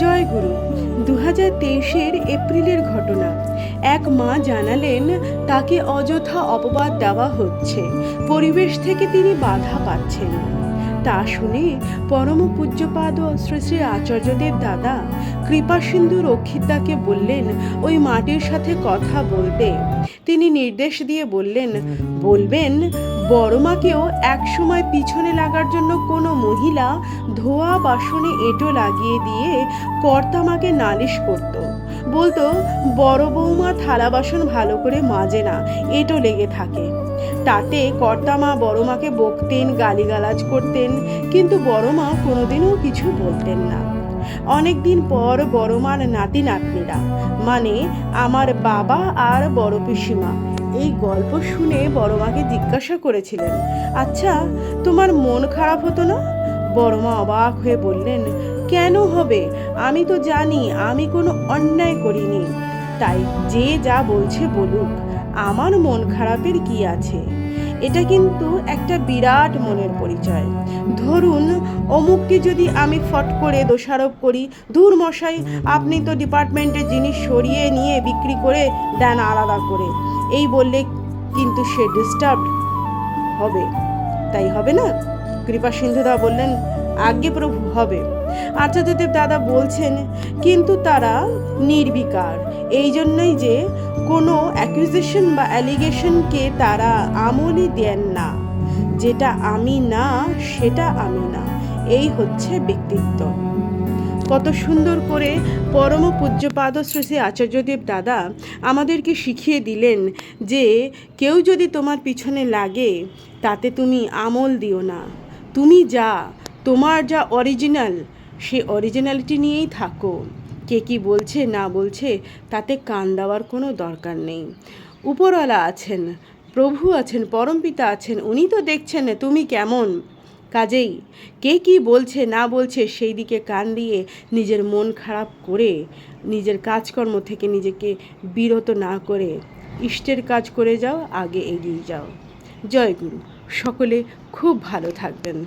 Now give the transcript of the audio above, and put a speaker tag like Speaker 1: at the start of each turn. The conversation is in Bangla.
Speaker 1: জয় গুরু দু হাজার তেইশের এপ্রিলের ঘটনা। এক মা জানালেন, তাকে অযথা অপবাদ দেওয়া হচ্ছে। পরিবেশ থেকে তিনি বাধা পাচ্ছেন। তা শুনে পরম পূজ্যপাদ শ্রী শ্রী আচার্যদেব দাদা কৃপাসিন্ধু রক্ষিতাকে বললেন, ওই মাটির সাথে কথা বলতে। তিনি নির্দেশ দিয়ে বললেন, বলবেন বড়মাকেও একসময় পিছনে লাগার জন্য কোনো মহিলা ধোয়া বাসনে এঁটো লাগিয়ে দিয়ে কর্তামাকে নালিশ করত। বলতো, বড় বৌমা থালা বাসন ভালো করে মাজে না, এঁটো লেগে থাকে। তাতে কর্তামা বড়মাকে বকতেন, গালিগালাজ করতেন, কিন্তু বড়মা কোনোদিনও কিছু বলতেন না। অনেক দিন পর বড়মার নাতি নাতনিরা। মানে আমার বাবা আর বড় পিসিমা। এই গল্প শুনে বড়মাকে জিজ্ঞাসা করেছিলেন আচ্ছা তোমার মন খারাপ হতো না? বড়মা অবাক হয়ে বললেন, কেন হবে? আমি তো জানি, আমি কোনো অন্যায় করিনি। তাই যে যা বলছে বলুক, আমার মন খারাপের কি আছে? এটা কিন্তু একটা বিরাট মনের পরিচয়। ধরুন, অমুককে যদি আমি ফট করে দোষারোপ করি দূর মশাই, আপনি তো ডিপার্টমেন্টের জিনিস সরিয়ে নিয়ে বিক্রি করে দেন আলাদা করে। এই বললে কিন্তু সে ডিস্টার্ব হবে। তাই হবে না? কৃপা সিন্ধুদা বললেন আজ্ঞে প্রভু হবে। আচার্যদেব দাদা বলছেন, কিন্তু তারা নির্বিকার। এই জন্যই যে কোনো অ্যাকুইজিশন বা অ্যালিগেশনকে তারা আমলই দেন না। যেটা আমি না, সেটা আমি না। এই হচ্ছে ব্যক্তিত্ব। কত সুন্দর করে পরম পূজ্যপাদ শ্রী আচার্যদেব দাদা আমাদেরকে শিখিয়ে দিলেন যে কেউ যদি তোমার পিছনে লাগে, তাতে তুমি আমল দিও না। তুমি যা তোমার যা অরিজিনাল সে অরিজিনালিটি নিয়েই থাকো। কে কি বলছে, না বলছে, তাতে কান দেওয়ার কোনো দরকার নেই। উপরওয়ালা আছেন, প্রভু আছেন, পরমপিতা আছেন, উনি তো দেখছেন তুমি কেমন? কাজেই, কে কি বলছে, না বলছে, সেই দিকে কান দিয়ে নিজের মন খারাপ করে, নিজের কাজকর্ম থেকে নিজেকে বিরত না করে, ইষ্টের কাজ করে যাও, আগে এগিয়ে যাও। জয় গুরু, সকলে খুব ভালো থাকবেন।